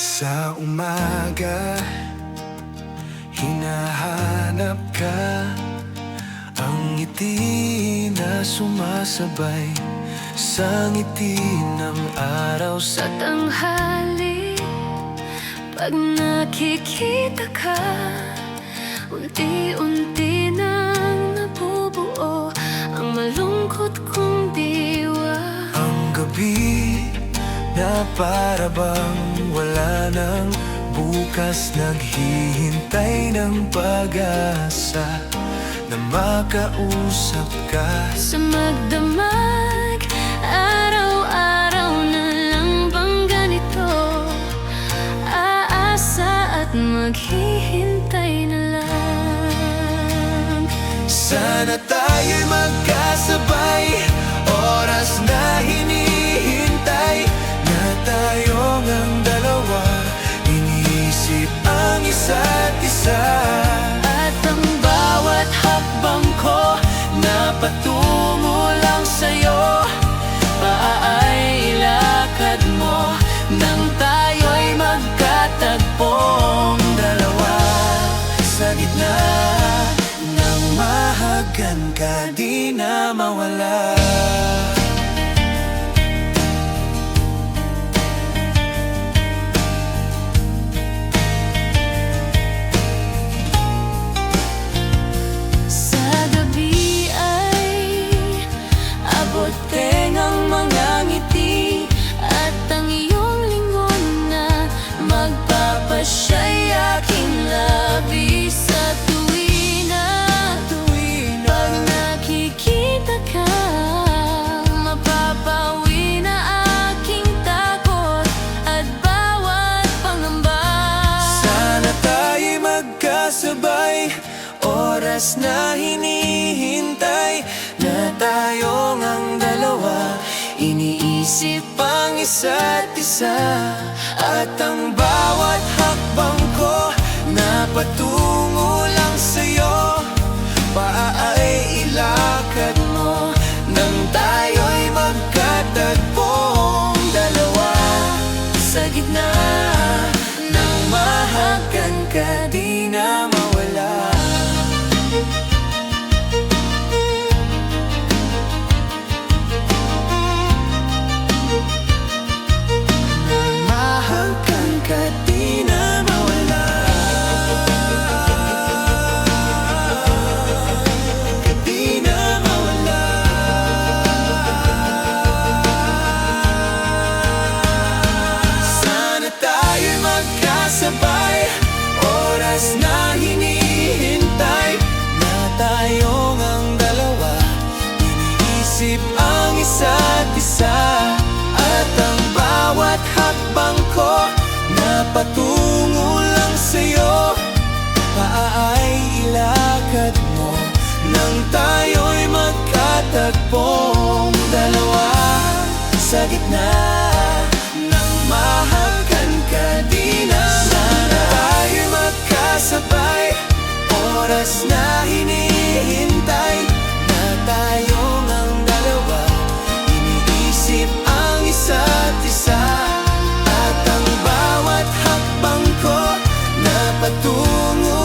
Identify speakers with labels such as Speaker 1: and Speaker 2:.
Speaker 1: Sa umaga Hinahanap ka. Ang ngiti na sumasabay Sa ngiti ng araw.
Speaker 2: Sa tanghali Pag nakikita ka Unti-unti nang nabubuo Ang malungkot kong diwa.
Speaker 1: Ang gabi na para bang nang bukas Naghihintay ng pag-asa Na makausap ka.
Speaker 2: Sa magdamag Araw-araw na lang bang ganito? Aasa at maghihintay na lang.
Speaker 1: Sana tayo'y magkasabay Oras na hinihintay Na tayong ang mawala
Speaker 2: Sa gabi ay abot tengang mga At ang iyong lingon na magpapasya'y
Speaker 1: Oras na hinihintay Na tayong ang dalawa. Iniisip ang isa't isa At ang bawat hakbang ko Na Matatagpong dalawa sa gitna Nang mahalkan ka di na. Sana tayo magkasabay Oras na hinihintay Na tayong ang dalawa. Iniisip ang isa't isa At ang bawat hakbang ko Na patungo